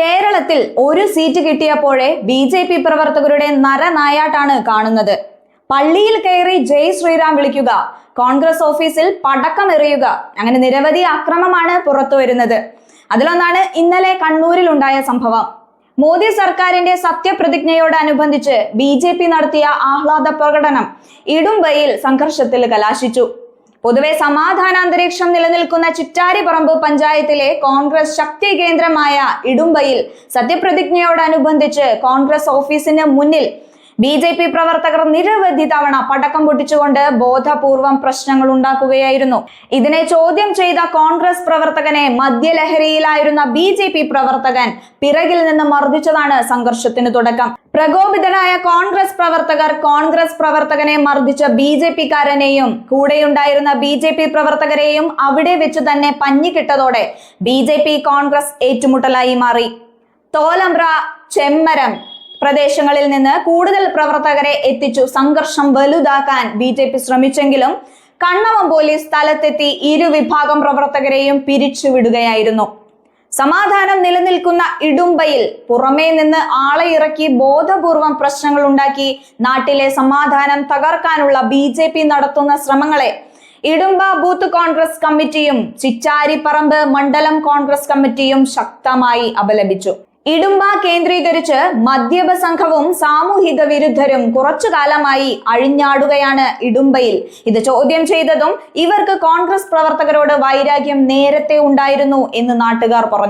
കേരളത്തിൽ ഒരു സീറ്റ് കിട്ടിയപ്പോഴേ ബി ജെ പി പ്രവർത്തകരുടെ നരനായാട്ടാണ് കാണുന്നത്. പള്ളിയിൽ കയറി ജയ് ശ്രീറാം വിളിക്കുക കോൺഗ്രസ് ഓഫീസിൽ പടക്കം എറിയുക അങ്ങനെ നിരവധി അക്രമമാണ് പുറത്തു വരുന്നത്. അതിലൊന്നാണ് ഇന്നലെ കണ്ണൂരിൽ ഉണ്ടായ സംഭവം. മോദി സർക്കാരിന്റെ സത്യപ്രതിജ്ഞയോടനുബന്ധിച്ച് ബി ജെ പി നടത്തിയ ആഹ്ലാദ പ്രകടനം ഇടുംബയിൽ സംഘർഷത്തിൽ കലാശിച്ചു. പൊതുവെ സമാധാനാന്തരീക്ഷം നിലനിൽക്കുന്ന ചിറ്റാരിപ്പറമ്പ് പഞ്ചായത്തിലെ കോൺഗ്രസ് ശക്തി കേന്ദ്രമായ ഇടുമ്പയിൽ സത്യപ്രതിജ്ഞയോടനുബന്ധിച്ച് കോൺഗ്രസ് ഓഫീസിന് മുന്നിൽ ബി ജെ പി പ്രവർത്തകർ നിരവധി തവണ പടക്കം പൊട്ടിച്ചുകൊണ്ട് ബോധപൂർവം പ്രശ്നങ്ങൾ ഉണ്ടാക്കുകയായിരുന്നു. ഇതിനെ ചോദ്യം ചെയ്ത കോൺഗ്രസ് പ്രവർത്തകനെ മദ്യലഹരിയിലായിരുന്ന ബി ജെ പി പ്രവർത്തകൻ പിറകിൽ നിന്ന് മർദ്ദിച്ചതാണ് സംഘർഷത്തിന് തുടക്കം. പ്രകോപിതരായ കോൺഗ്രസ് പ്രവർത്തകർ കോൺഗ്രസ് പ്രവർത്തകനെ മർദ്ദിച്ച ബി ജെ പിക്കാരനെയും കൂടെയുണ്ടായിരുന്ന ബി ജെ പി പ്രവർത്തകരെയും അവിടെ വെച്ച് തന്നെ പഞ്ഞിക്കിട്ടതോടെ ബി ജെ പി കോൺഗ്രസ് ഏറ്റുമുട്ടലായി മാറി. തോലമ്പ്ര ചെമ്മരം പ്രദേശങ്ങളിൽ നിന്ന് കൂടുതൽ പ്രവർത്തകരെ എത്തിച്ചു. സംഘർഷം വലുതാക്കാൻ ബി ജെ പി ശ്രമിച്ചെങ്കിലും കണ്ണവം പോലീസ് സ്ഥലത്തെത്തി ഇരുവിഭാഗം പ്രവർത്തകരെയും പിരിച്ചുവിടുകയായിരുന്നു. സമാധാനം നിലനിൽക്കുന്ന ഇടുമ്പയിൽ പുറമേ നിന്ന് ആളെ ഇറക്കി ബോധപൂർവം പ്രശ്നങ്ങൾ ഉണ്ടാക്കി നാട്ടിലെ സമാധാനം തകർക്കാനുള്ള ബി ജെ പി നടത്തുന്ന ശ്രമങ്ങളെ ഇടുമ്പ ബൂത്ത് കോൺഗ്രസ് കമ്മിറ്റിയും ചിച്ചാരിപ്പറമ്പ് മണ്ഡലം കോൺഗ്രസ് കമ്മിറ്റിയും ശക്തമായി അപലപിച്ചു. ഇടുമ്പ കേന്ദ്രീകരിച്ച് മദ്യപ സംഘവും സാമൂഹിക വിരുദ്ധരും കുറച്ചു കാലമായി അഴിഞ്ഞാടുകയാണ് ഇടുമ്പയിൽ ഇത് ചോദ്യം ചെയ്തതും ഇവർക്ക് കോൺഗ്രസ് പ്രവർത്തകരോട് വൈരാഗ്യം നേരത്തെ ഉണ്ടായിരുന്നു എന്ന് നാട്ടുകാർ പറഞ്ഞു.